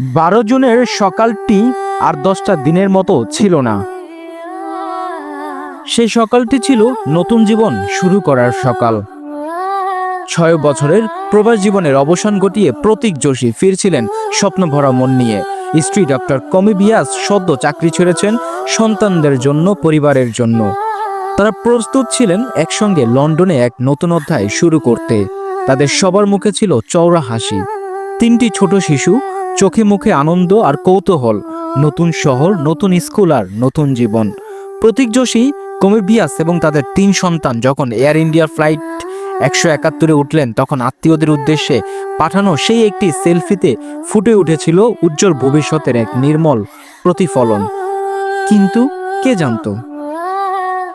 বারো জুনের সকালটি আর দশটা দিনের মতো ছিল না। সেই সকালটি ছিল নতুন জীবন শুরু করার সকাল। ছয় বছরের প্রবাস জীবনের অবসান ঘটিয়ে প্রতীক যোশী ফিরছিলেন স্বপ্নভরা মন নিয়ে। স্ত্রী ডক্টর কমিবিয়াস সদ্য চাকরি ছেড়েছেন সন্তানদের জন্য, পরিবারের জন্য। তারা প্রস্তুত ছিলেন একসঙ্গে লন্ডনে এক নতুন অধ্যায় শুরু করতে। তাদের সবার মুখে ছিল চওড়া হাসি। তিনটি ছোট শিশু, চোখে মুখে আনন্দ আর কৌতূহল, নতুন শহর, নতুন স্কুল আর নতুন জীবন। প্রতীক যোশী, কমিবিয়াস এবং তাদের তিন সন্তান যখন এয়ার ইন্ডিয়ার ফ্লাইট একশো একাত্তরে উঠলেন, তখন আত্মীয়দের উদ্দেশ্যে পাঠানো সেই একটি সেলফিতে ফুটে উঠেছিল উজ্জ্বল ভবিষ্যতের এক নির্মল প্রতিফলন। কিন্তু কে জানতো?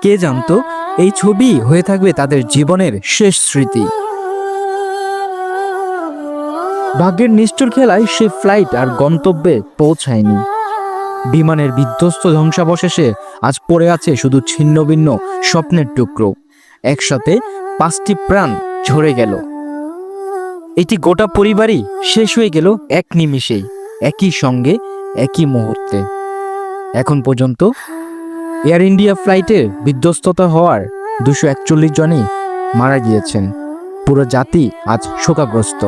কে জানতো? এই ছবি হয়ে থাকবে তাদের জীবনের শেষ স্মৃতি। ভাগ্যের নিষ্ঠুর খেলায় সে ফ্লাইট আর গন্তব্যে পৌঁছায়নি। বিমানের বিধ্বস্ত ধ্বংসাবশেষে আজ পড়ে আছে শুধু ছিন্ন ভিন্ন স্বপ্নের টুকরো। একসাথে পাঁচটি প্রাণ ঝরে গেল। এটি গোটা পরিবারই শেষ হয়ে গেল এক নিমিষেই, একই সঙ্গে, একই মুহূর্তে। এখন পর্যন্ত এয়ার ইন্ডিয়া ফ্লাইটের বিধ্বস্ততা হওয়ার দুশো একচল্লিশ জনই মারা গিয়েছেন। পুরো জাতি আজ শোকাগ্রস্ত।